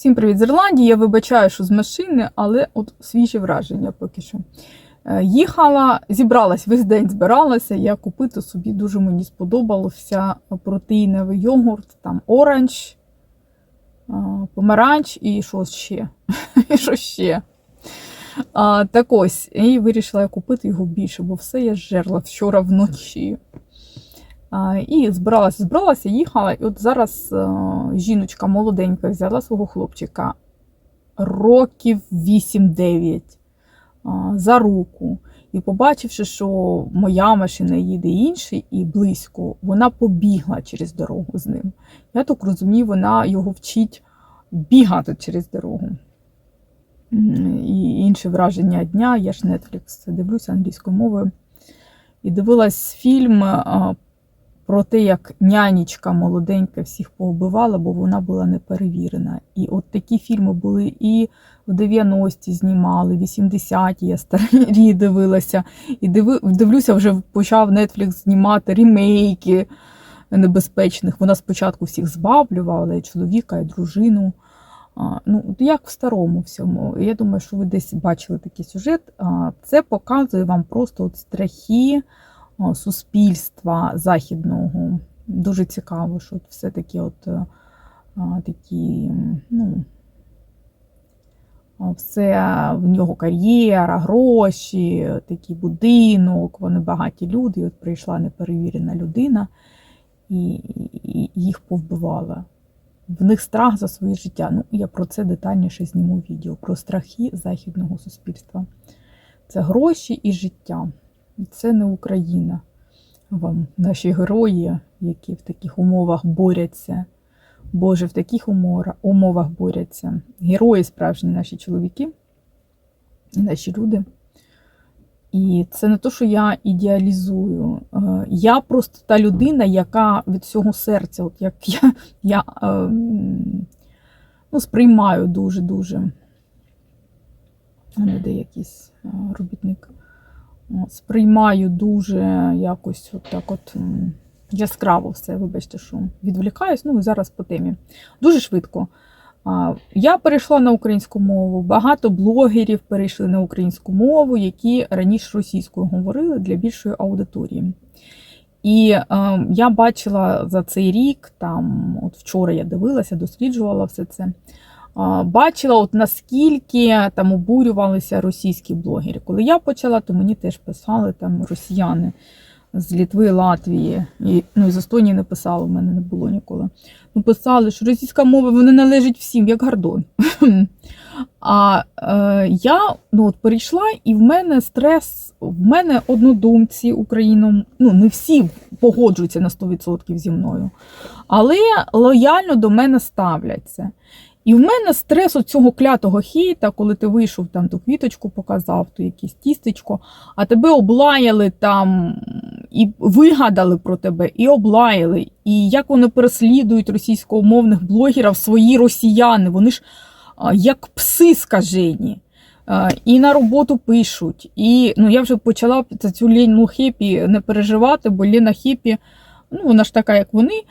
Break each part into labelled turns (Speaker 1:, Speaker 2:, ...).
Speaker 1: Всім привіт з Ірландії. Я вибачаю, що з машини, але от свіжі враження поки що. Е, Їхала, зібралась весь день, збиралася. Я купити собі дуже мені сподобався протеїновий йогурт, там оранж, помаранч і що ще. І що ще. А, так ось, і вирішила я купити його більше, бо все я жерла вчора вночі. І збиралася, збиралася, їхала. І от зараз жіночка молоденька взяла свого хлопчика років 8-9 за руку. І побачивши, що моя машина їде інший і близько, вона побігла через дорогу з ним. Я так розумію, вона його вчить бігати через дорогу. І інше враження дня. Я ж Netflix дивлюся англійською мовою. І дивилась фільм про те, як нянечка молоденька всіх повбивала, бо вона була неперевірена. І от такі фільми були і в 90-ті знімали, 80-ті я старі дивилася. І диви, дивлюся, вже почав Netflix знімати ремейки небезпечних. Вона спочатку всіх збавлювала, і чоловіка, і дружину. А, Ну, як в старому всьому. Я думаю, що ви десь бачили такий сюжет. А, Це показує вам просто от страхи суспільства західного. Дуже цікаво, що все-таки от такі, ну, все в нього кар'єра, гроші, такий будинок, вони багаті люди. І от прийшла неперевірена людина і їх повбивала. В них страх за своє життя. Ну, я про це детальніше зніму відео, про страхи західного суспільства. Це гроші і життя. Це не Україна. Вам наші герої, які в таких умовах борються. Боже, в таких умовах борються. Герої справжні наші чоловіки і наші люди. І це не те, що я ідеалізую. Е, Я просто та людина, яка від всього серця, от як я, я е, ну, сприймаю дуже-дуже. Де якийсь е, робітник. Сприймаю дуже якось от так от яскраво все. Вибачте, що відволікаюсь. Ну зараз по темі. Дуже швидко. Я перейшла на українську мову. Багато блогерів перейшли на українську мову, які раніше російською говорили для більшої аудиторії. І е, я бачила за цей рік, там, от вчора я дивилася, досліджувала все це. Бачила, от наскільки там обурювалися російські блогери. Коли я почала, то мені теж писали там росіяни з Літви, Латвії. І, ну, і з Естонії не писали, в мене не було ніколи. Ну, писали, що російська мова вона належить всім, як Гордон. А е, я ну, от перейшла, і в мене стрес, в мене однодумці Україном, ну не всі погоджуються на 100% зі мною, але лояльно до мене ставляться. І в мене стрес от цього клятого хейта, коли ти вийшов там ту квіточку, показав, то якесь тістечко, а тебе облаяли там і вигадали про тебе, і облаяли. І як вони переслідують російськомовних блогерів, свої росіяни, вони ж як пси скажені. І на роботу пишуть. І ну, я вже почала за цю Лену Хепі не переживати, бо Лена Хепі, ну, вона ж така, як вони.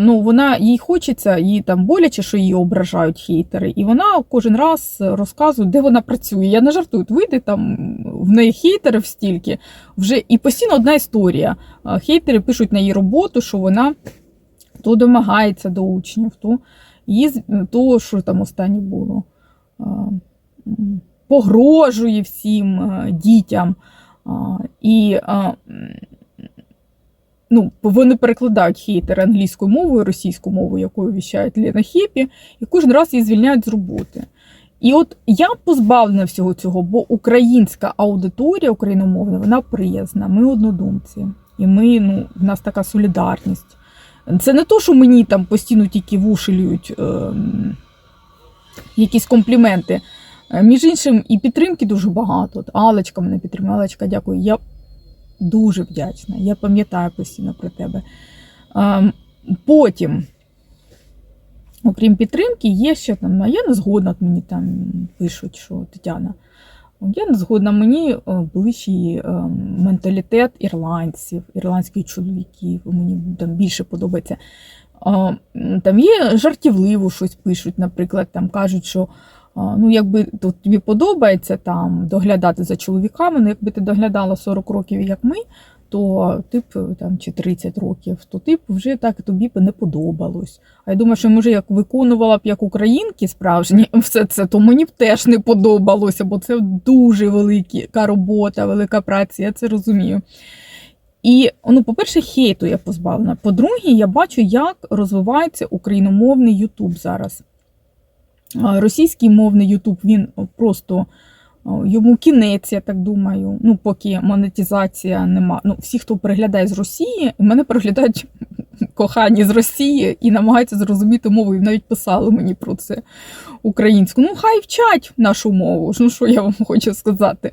Speaker 1: Ну, вона їй хочеться, їй там боляче, що її ображають хейтери. І вона кожен раз розказує, де вона працює. Я не жартую, вийде там в неї хейтерів стільки. Вже і постійно одна історія. Хейтери пишуть на її роботу, що вона то домагається до учнів, то її то, що там останнє було. Погрожує всім дітям. І ну, вони перекладають хейтери англійською мовою, російською мовою, якою віщають Лена Хепі, і кожен раз її звільняють з роботи. І от я позбавлена всього цього, бо українська аудиторія україномовна, вона приязна, ми однодумці. І ми, ну, в нас така солідарність. Це не то, що мені там постійно тільки в уші льють ем, якісь компліменти. Е, Між іншим, і підтримки дуже багато. Алечка мене підтримала. Алечка, дякую. Я дуже вдячна. Я пам'ятаю постійно про тебе. Ем, Потім, окрім підтримки, є ще там, а я не згодна, мені там пишуть, що Тетяна. Я не згодна мені е, ближчий е, менталітет ірландців, ірландських чоловіків. Мені там більше подобається. Там є жартівливо щось пишуть, наприклад, там кажуть, що ну, якби то тобі подобається там доглядати за чоловіками, ну якби ти доглядала 40 років, як ми, то ти б там чи 30 років, то ти б вже так тобі б не подобалось. А я думаю, що може як виконувала б як українки справжні все це, то мені б теж не подобалося, бо це дуже велика робота, велика праця, я це розумію. І, ну, по-перше, хейту я позбавлена. По-друге, я бачу, як розвивається україномовний Ютуб зараз. Російський мовний Ютуб, він просто йому кінець, я так думаю. Ну, поки монетизація нема. Ну, всі, хто переглядає з Росії, мене переглядають кохані з Росії і намагаються зрозуміти мову. І навіть писали мені про це українську. Ну, хай вчать нашу мову. Ну, що я вам хочу сказати.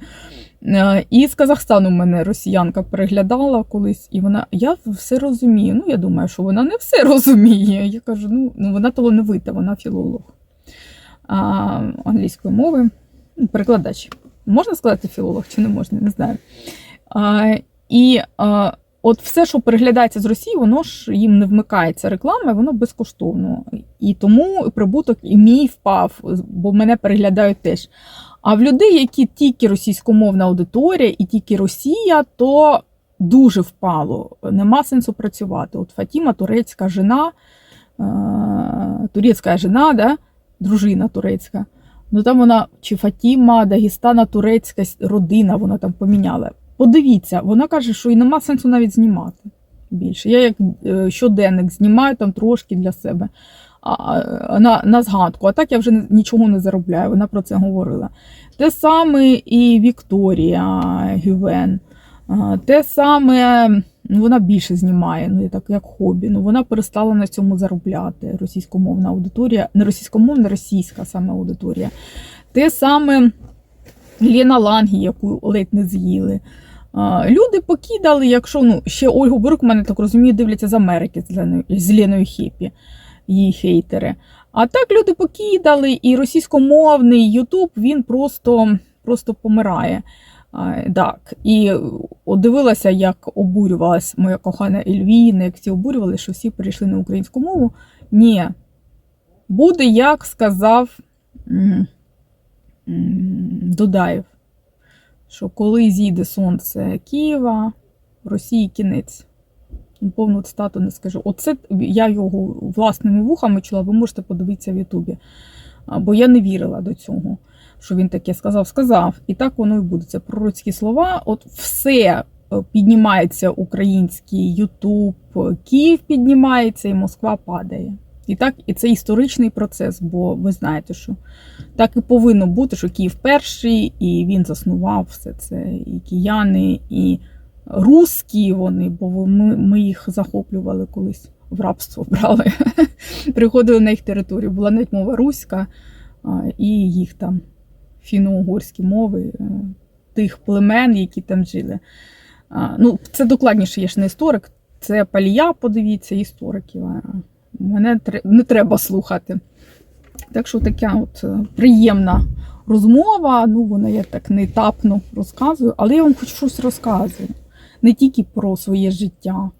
Speaker 1: Е, І з Казахстану мене росіянка переглядала колись, і вона, я все розумію. Ну, я думаю, що вона не все розуміє. Я кажу, ну, ну вона талановита, вона філолог а, англійської мови, ну, перекладач. Можна сказати філолог чи не можна, не знаю. А, і а, от все, що переглядається з Росії, воно ж їм не вмикається реклама, воно безкоштовно. І тому прибуток і мій впав, бо мене переглядають теж. А в людей, які тільки російськомовна аудиторія і тільки Росія, то дуже впало. Нема сенсу працювати. От Фатіма, турецька жена, е, турецька жена, да? дружина турецька. Ну там вона чи Фатіма, Дагестана, турецька родина, вона там поміняла. Подивіться, вона каже, що і нема сенсу навіть знімати більше. Я як е, щоденник знімаю там трошки для себе на, на згадку. А так я вже нічого не заробляю. Вона про це говорила. Те саме і Вікторія Гювен. Те саме, ну вона більше знімає, ну так як хобі. Ну вона перестала на цьому заробляти. Російськомовна аудиторія, не російськомовна, російська саме аудиторія. Те саме Лена Лангі, яку ледь не з'їли. Люди покидали, якщо ну ще Ольгу Буркман, я так розумію, дивляться з Америки з Леною Хепі, її хейтери. А так люди покидали, і російськомовний Ютуб він просто, просто помирає. Так, і дивилася, як обурювалась моя кохана Ельвіна, як всі обурювали, що всі перейшли на українську мову. Ні, буде, як сказав Дудаєв, що коли зійде сонце Києва, Росії кінець. Повну цитату не скажу. Оце я його власними вухами чула, ви можете подивитися в Ютубі. Бо я не вірила до цього, що він таке сказав, сказав. І так воно і буде. Це пророцькі слова. От все е, піднімається український Ютуб, Київ піднімається і Москва падає. І так, і це історичний процес, бо ви знаєте, що так і повинно бути, що Київ перший, і він заснував все це, і кияни, і русські вони, бо ми, ми їх захоплювали колись в рабство брали. Приходили на їх територію. Була навіть мова руська і їх там фіно-угорські мови, е, тих племен, які там жили. Ну, Це докладніше, я ж не історик, це палія, подивіться, істориків. Мене не треба слухати. Так що така от е, приємна розмова. Ну, вона я так не етапно розказую, але я вам хоч щось розказую. Не тільки про своє життя.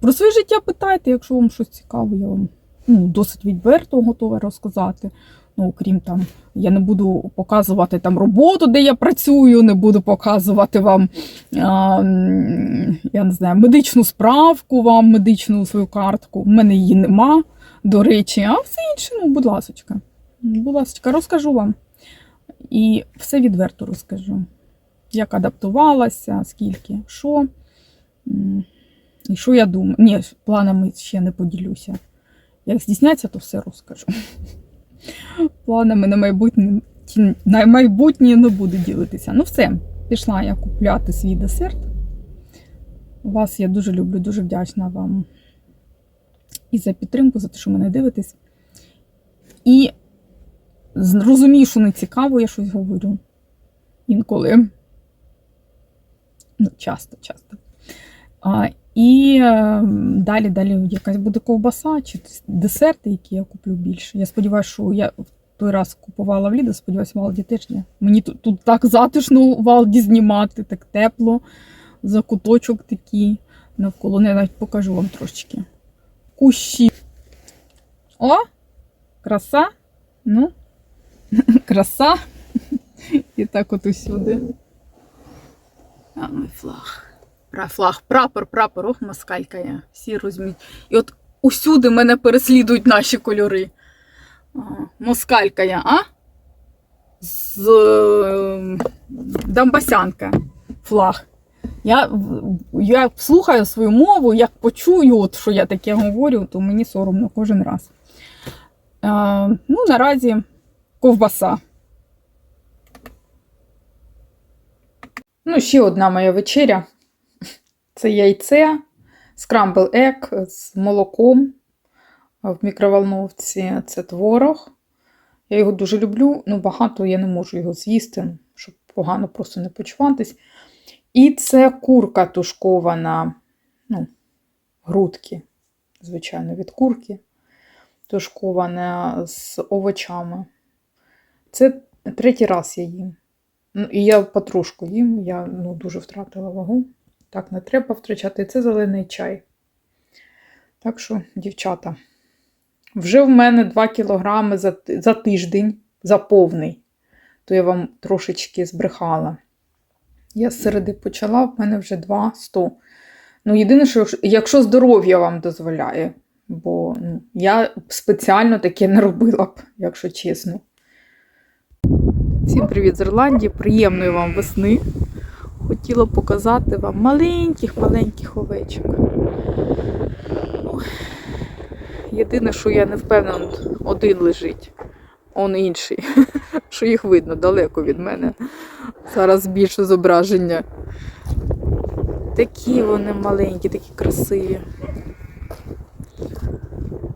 Speaker 1: Про своє життя питайте, якщо вам щось цікаво, я вам ну, досить відверто готова розказати. Ну, окрім там, я не буду показувати там роботу, де я працюю, не буду показувати вам а, я не знаю, медичну справку, вам, медичну свою картку. У мене її нема, до речі, а все інше, ну, будь ласка, будь ласка, розкажу вам. І все відверто розкажу. Як адаптувалася, скільки, що. І що я думаю? Ні, планами ще не поділюся. Як здійсняться, то все розкажу. Планами на майбутнє на майбутнє не буду ділитися. Ну, все, пішла я купляти свій десерт. Вас я дуже люблю, дуже вдячна вам і за підтримку, за те, що мене дивитесь. І розумію, що не цікаво, я щось говорю. Інколи. Ну, часто, часто. А, І е, далі далі якась буде ковбаса чи десерти, які я куплю більше. Я сподіваюся, що я в той раз купувала в Ліду, сподіваюся, в Алді. Мені тут, тут так затишно в Алді знімати, так тепло, закуточок такий навколо. Не навіть покажу вам трошечки. кущі. О! Краса. Ну, краса. І так от усюди. А мій флаг. Пра- Флаг, прапор, прапор, ох, москалька я. Всі розуміють. І от усюди мене переслідують наші кольори. А, москалька а? З е, Донбасянка. Флаг. Я, я слухаю свою мову, як почую, от, що я таке говорю, то мені соромно кожен раз. Е, ну, наразі ковбаса. Ну, ще одна моя вечеря. Це яйце, скрамбл ек з молоком в мікроволновці. Це творог. Я його дуже люблю, ну багато я не можу його з'їсти, щоб погано просто не почуватись. І це курка тушкована, ну, грудки, звичайно, від курки, тушкована з овочами. Це третій раз я їм. Ну, і я потрошку їм, я ну, дуже втратила вагу. Так, не треба втрачати. І це зелений чай. Так що, дівчата, вже в мене 2 кілограми за, за тиждень, за повний, то я вам трошечки збрехала. Я з середи почала, в мене вже 2 100. Ну, єдине, що якщо- здоров'я вам дозволяє, бо ну, я спеціально таке не робила б, якщо чесно. Всім привіт з Ірландії, приємної вам весни. Хотіла показати вам маленьких-маленьких овечок. Єдине, що я не впевнена, один лежить, он інший. Що їх видно далеко від мене. Зараз більше зображення. Такі вони маленькі, такі красиві.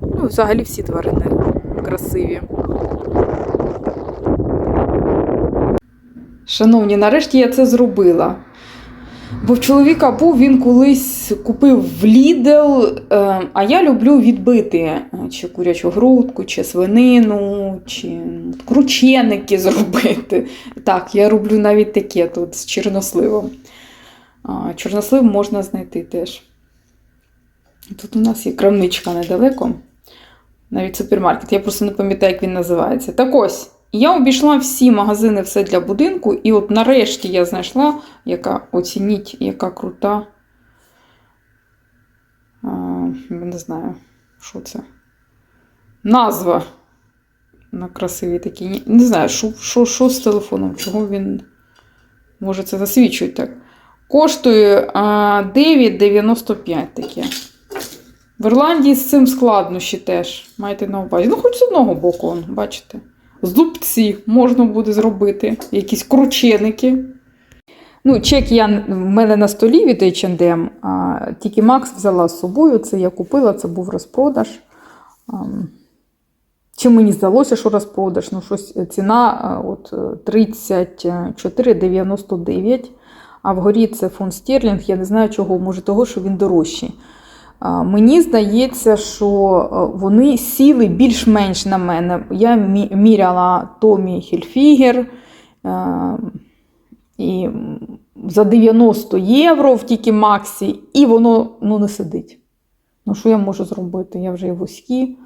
Speaker 1: Ну, взагалі всі тварини красиві. Шановні, нарешті я це зробила. Бо в чоловіка був він колись купив в Lidl, е, а я люблю відбити е, чи курячу грудку, чи свинину, чи крученики зробити. Так, я роблю навіть таке тут з чорносливом. Чорнослив можна знайти теж. Тут у нас є крамничка недалеко, навіть супермаркет. Я просто не пам'ятаю, як він називається. Так ось. Я обійшла всі магазини, все для будинку, і от нарешті я знайшла, яка оцініть, яка крута. А, не знаю, що це. Назва на красиві такі. Не знаю, що, що, що з телефоном, чого він може це засвідчує так. Коштує 9,95 таке. В Ірландії з цим складнощі теж. Майте на увазі. Ну, хоч з одного боку, бачите. Зубці можна буде зробити, якісь крученики. Ну, чек я в мене на столі від H&M, а тільки Макс взяла з собою. Це я купила, це був розпродаж. Чи мені здалося, що розпродаж? Ну, щось е, ціна от, е, 34,99. А вгорі це фунт стерлінг. Я не знаю чого, може того, що він дорожчий. Мені здається, що е, вони сіли більш-менш на мене. Я міряла Томі Хільфігер е, і за 90 євро в тільки Максі, і воно ну, не сидить. Ну, що я можу зробити? Я вже і вузькі.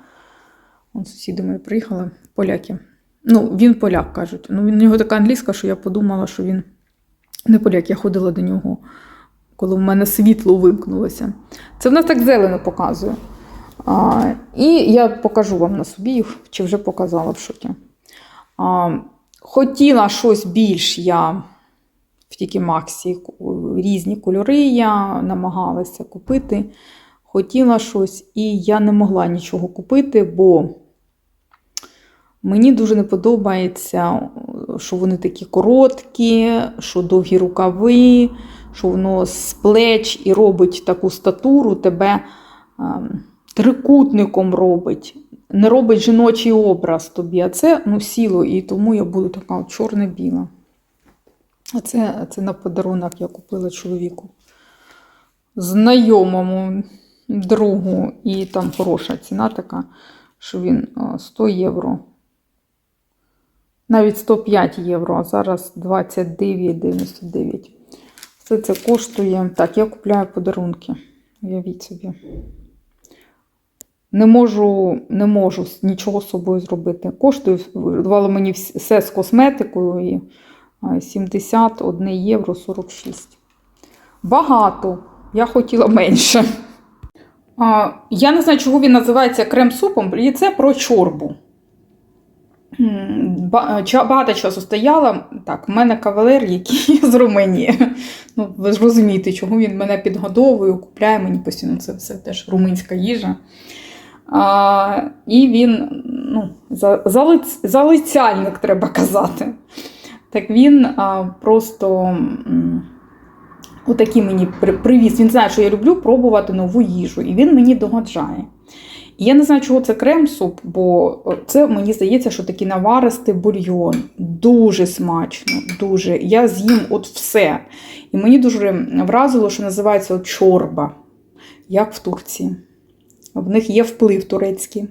Speaker 1: Вон сусіди мої приїхали, поляки. Ну, він поляк, кажуть. Ну, він у нього така англійська, що я подумала, що він не поляк. Я ходила до нього коли в мене світло вимкнулося. Це в нас так зелено показує. А, і я покажу вам на собі їх, чи вже показала в шоті. А, хотіла щось більш я в тільки Максі, різні кольори я намагалася купити. Хотіла щось, і я не могла нічого купити, бо мені дуже не подобається, що вони такі короткі, що довгі рукави, що воно з плеч і робить таку статуру, тебе ем, трикутником робить. Не робить жіночий образ тобі, а це ну, сіло, і тому я буду така от чорне-біла. А це, це на подарунок я купила чоловіку. Знайомому другу, і там хороша ціна така, що він 100 євро. Навіть 105 євро, а зараз 29,99. Все це коштує. Так, я купляю подарунки. Уявіть собі.
Speaker 2: не можу, не можу нічого з собою зробити. Коштує, давали мені все з косметикою і 71 євро 46. Багато. Я хотіла менше. Я не знаю, чого він називається крем-супом, і це про чорбу. Багато часу стояла. Так, в мене кавалер, який з Румунії. Ну, ви ж розумієте, чого він мене підгодовує, купляє мені постійно. Це все теж румунська їжа. А, і він ну, за, залиц, залицяльник, треба казати. Так він а, просто м, отакий мені привіз. Він знає, що я люблю пробувати нову їжу, і він мені догоджає. Я не знаю, чого це крем-суп, бо це мені здається, що такий наваристий бульйон. Дуже смачно, дуже. Я з'їм от все. І мені дуже вразило, що називається чорба, як в Турції. В них є вплив турецький.